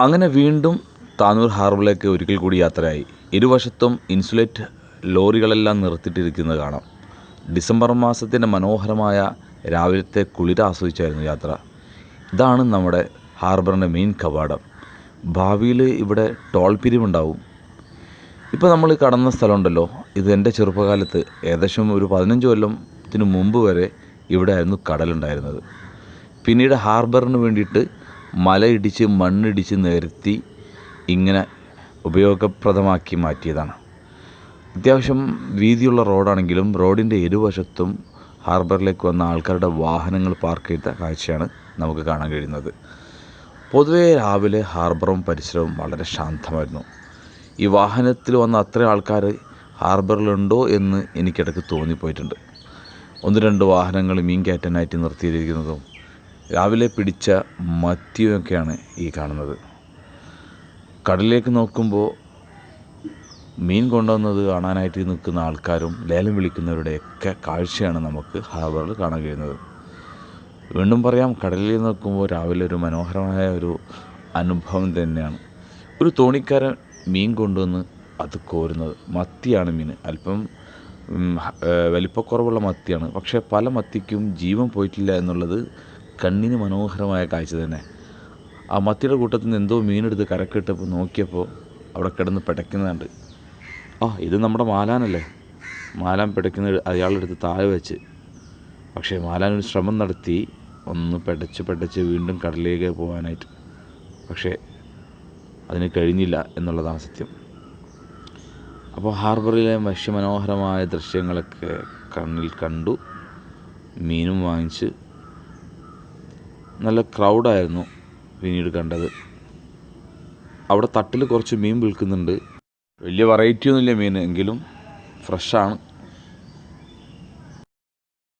അങ്ങനെ വീണ്ടും താനൂർ ഹാർബറിലേക്ക് ഒരിക്കൽ കൂടി യാത്രയായി. ഇരുവശത്തും ഇൻസുലേറ്റ് ലോറികളെല്ലാം നിർത്തിയിട്ടിരിക്കുന്നത് കാണാം. ഡിസംബർ മാസത്തിന്റെ മനോഹരമായ രാവിലത്തെ കുളിര ആസ്വദിച്ചായിരുന്നു യാത്ര. ഇതാണ് നമ്മുടെ ഹാർബറിന്റെ മെയിൻ കവാടം. ഭാവിയിൽ ഇവിടെ ടോൾ പിരിവുണ്ടാവും. ഇപ്പോൾ നമ്മൾ കടന്ന സ്ഥലമുണ്ടല്ലോ. ഇത് എന്റെ ചെറുപ്പകാലത്ത് ഏകദേശം ഒരു പതിനഞ്ച് കൊല്ലത്തിന് മുമ്പ് വരെ ഇവിടെ ആയിരുന്നു കടലുണ്ടായിരുന്നത്. പിന്നീട് ഹാർബറിന് വേണ്ടിയിട്ട് മലയിടിച്ച് മണ്ണിടിച്ച് നിരത്തി ഇങ്ങനെ ഉപയോഗപ്രദമാക്കി മാറ്റിയതാണ്. അത്യാവശ്യം വീതിയുള്ള റോഡാണെങ്കിലും റോഡിന്റെ ഇരുവശത്തും ഹാർബറിലേക്ക് വന്ന ആൾക്കാരുടെ വാഹനങ്ങൾ പാർക്ക് ചെയ്ത കാഴ്ചയാണ് നമുക്ക് കാണാൻ കഴിയുന്നത്. പൊതുവേ രാവിലെ ഹാർബറും പരിസരവും വളരെ ശാന്തമായിരുന്നു. ഈ വാഹനത്തിൽ വന്ന അത്ര ആൾക്കാർ ഹാർബറിലുണ്ടോ എന്ന് എനിക്കിടയ്ക്ക് തോന്നിപ്പോയിട്ടുണ്ട്. ഒന്ന് രണ്ട് വാഹനങ്ങൾ മീൻ കയറ്റാനായിട്ട് നിർത്തിയിരിക്കുന്നതും രാവിലെ പിടിച്ച മത്തിയൊക്കെയാണ് ഈ കാണുന്നത്. കടലിലേക്ക് നോക്കുമ്പോൾ മീൻ കൊണ്ടുവന്നത് കാണാനായിട്ട് നിൽക്കുന്ന ആൾക്കാരും ലേലം വിളിക്കുന്നവരുടെയൊക്കെ കാഴ്ചയാണ് നമുക്ക് ഹാർബറിൽ കാണാൻ കഴിയുന്നത്. വീണ്ടും പറയാം കടലിൽ നോക്കുമ്പോൾ രാവിലെ ഒരു മനോഹരമായ ഒരു അനുഭവം തന്നെയാണ്. ഒരു തോണിക്കാരൻ മീൻ കൊണ്ടുവന്ന് അത് കോരുന്നത്. മത്തിയാണ് മീൻ. അല്പം വലിപ്പക്കുറവുള്ള മത്തിയാണ്. പക്ഷേ പല മത്തിക്കും ജീവൻ പോയിട്ടില്ല എന്നുള്ളത് കണ്ണിന് മനോഹരമായ കാഴ്ച തന്നെ. ആ മത്തിയുടെ കൂട്ടത്തിൽ നിന്ന് എന്തോ മീനെടുത്ത് കരക്കിട്ടപ്പോൾ നോക്കിയപ്പോൾ അവിടെ കിടന്ന് പിടയ്ക്കുന്നുണ്ട്. ആ ഇത് നമ്മുടെ മാലാനല്ലേ? മാലാൻ പിടയ്ക്കുന്ന അയാളെടുത്ത് താഴെ വെച്ച്. പക്ഷേ മാലാൻ ഒരു ശ്രമം നടത്തി ഒന്ന് പെടച്ച് പെടച്ച് വീണ്ടും കടലിലേക്ക് പോകാനായിട്ട്. പക്ഷേ അതിന് കഴിഞ്ഞില്ല എന്നുള്ളതാണ് സത്യം. അപ്പോൾ ഹാർബറിലെ മനോഹരമായ ദൃശ്യങ്ങളൊക്കെ കണ്ണിൽ കണ്ടു. മീനും വാങ്ങിച്ച് നല്ല ക്രൗഡായിരുന്നു പിന്നീട് കണ്ടത്. അവിടെ തട്ടിൽ കുറച്ച് മീൻ വിൽക്കുന്നുണ്ട്. വലിയ വെറൈറ്റി ഒന്നുമില്ല മീൻ എങ്കിലും ഫ്രഷാണ്